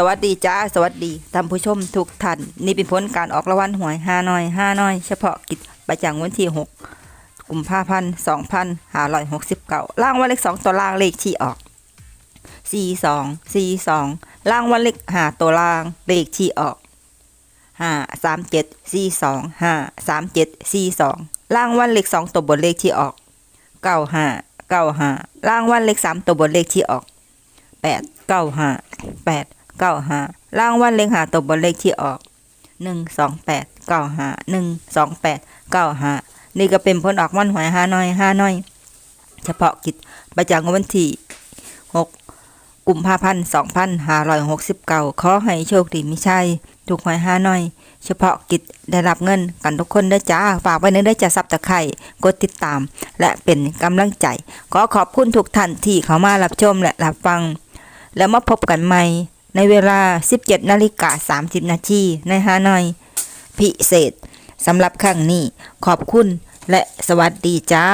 สวัสดีจ้า สวัสดีท่านผู้ชมทุกท่าน นี่เป็นผลการออกรางวัลหวยห้าน้อยห้าน้อย เฉพาะกิจประจำวันที่หกกุมภาพันธ์สองพันห้าร้อยหกสิบเก้าล่างวันเลขสองตัวล่างเลขที่ออกสี่สองสี่สองล่างวันเลขหาตัวล่างเลขที่ออกห้าสามเจ็ดสี่สองห้าสามเจ็ดสี่สองล่างวันเลขสองตัวบนเลขที่ออกเก้าห้าเก้าห้าล่างวันเลขสามตัวบนเลขที่ออกแปดเก้าห้าแปด เก้าห้าล่างวันเลขหาตัวบนเลขที่ออกหนึ่งสองแปดเก้าห้าหนึ่งสองแปดเก้าห้านี่ก็เป็นผลออกวันหวยห้าน้อยห้าน้อย เฉพาะกิจประจำวันที่หกกุมภาพันธ์สองพันห้าร้อยหกสิบเก้าขอให้โชคดีไม่ใช่ถูกหวยห้าน้อย เฉพาะกิจได้รับเงินกันทุกคนด้จ้า ฝากไว้ในเด้จะซับตะไคร่กดติดตาม และเป็นกำลังใจ ขอขอบคุณทุกท่านที่เข้ามารับชมและรับฟัง แล้วมาพบกันใหม่ ในเวลา 17นาฬิกา30 นาทีในฮานอย พิเศษสำหรับครั้งนี้ขอบคุณและสวัสดีจ้า